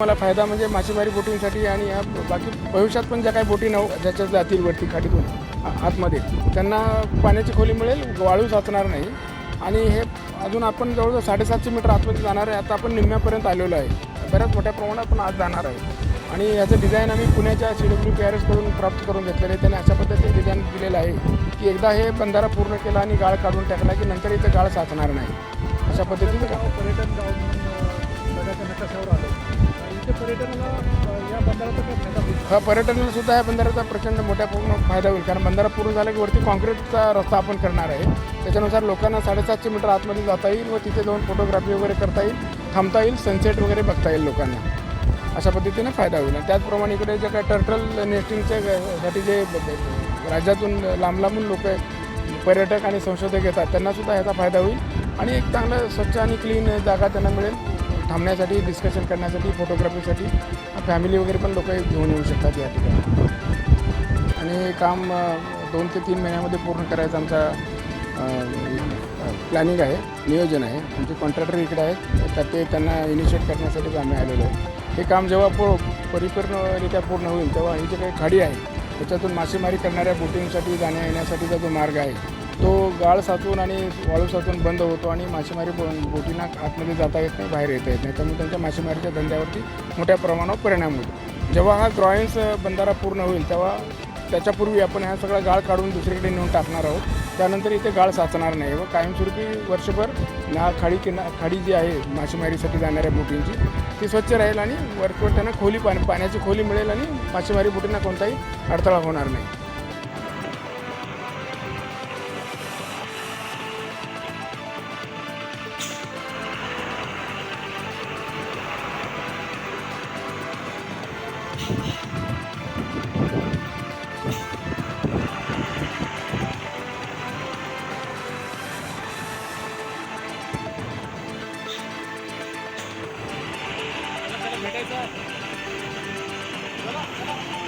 मला फायदा म्हणजे मासेमारी बोटिंगसाठी आणि या बाकी भविष्यात पण ज्या काही बोटी नाव ज्याच्या जातील वरती खाडीतून आतमध्ये त्यांना पाण्याची खोली मिळेल वाळू साचणार नाही. आणि हे अजून आपण जवळजवळ साडेसातशे मीटर आतमध्ये जाणार आहे. आता आपण निम्म्यापर्यंत आलेलो आहे. बऱ्याच मोठ्या प्रमाणात आपण आज जाणार आहे आणि याचं डिझाईन आम्ही पुण्याच्या सी डब्ल्यू पी आर एसकडून प्राप्त करून घेतलेलं आहे. त्यांनी अशा पद्धतीने डिझाईन दिलेलं आहे की एकदा हे बंधारा पूर्ण केला आणि गाळ काढून टाकला की नंतर इथं गाळ साचणार नाही. अशा पद्धतीचं पर्यटन नकाशावर आलं. इथे पर्यटनाला या काय फायदा होईल? हा पर्यटनाला सुद्धा या बंधाऱ्याचा प्रचंड मोठ्या पूर्ण फायदा होईल. कारण बंधारा पूर्ण झाला की वरती कॉन्क्रीटचा रस्ता आपण करणार आहे. त्याच्यानुसार लोकांना साडेसातशे मीटर आतमध्ये जाता येईल व तिथे जाऊन फोटोग्राफी वगैरे करता येईल थांबता येईल सनसेट वगैरे बघता येईल लोकांना. अशा पद्धतीने फायदा होईल. आणि त्याचप्रमाणे इकडे जे काय टर्टल नेस्टिंगच्या साठी जे राज्यातून लांब लांबून लोक पर्यटक आणि संशोधक येतात त्यांनासुद्धा ह्याचा फायदा होईल. आणि एक चांगलं स्वच्छ आणि क्लीन जागा त्यांना मिळेल. थांबण्यासाठी डिस्कशन करण्यासाठी फोटोग्राफीसाठी फॅमिली वगैरे पण लोक घेऊन येऊ शकतात या ठिकाणी. आणि हे काम दोन ते तीन महिन्यामध्ये पूर्ण करायचं आमचा प्लॅनिंग आहे नियोजन आहे. आमचे कॉन्ट्रॅक्टर इकडे आहेत तर ते त्यांना इनिशिएट करण्यासाठीच आम्ही आलेलो आहे. हे काम जेव्हा पो परिपूर्णरित्या पूर्ण होईल तेव्हा ही जी काही खाडी आहे त्याच्यातून मासेमारी करणाऱ्या बोटिंगसाठी जाण्या येण्यासाठीचा जो मार्ग आहे गाळ साचून आणि वाळू साचून बंद होतो आणि मासेमारी बो बोटींना आतमध्ये जाता येत नाही बाहेर येता येत नाही. त्यामुळे त्यांच्या मासेमारीच्या धंद्यावरती मोठ्या प्रमाणावर परिणाम होतो. जेव्हा हा ग्रॉइन्स बंधारा पूर्ण होईल तेव्हा त्याच्यापूर्वी आपण हा सगळा गाळ काढून दुसरीकडे नेऊन टाकणार आहोत. त्यानंतर इथे गाळ साचणार नाही. व कायमस्वरूपी वर्षभर ना खाडी किना खाडी जी आहे मासेमारीसाठी जाणाऱ्या बोटींची ती स्वच्छ राहील आणि वरवर त्यांना खोली पाणी पाण्याची खोली मिळेल आणि मासेमारी बोटींना कोणताही अडथळा होणार नाही. भेटायचं चला चला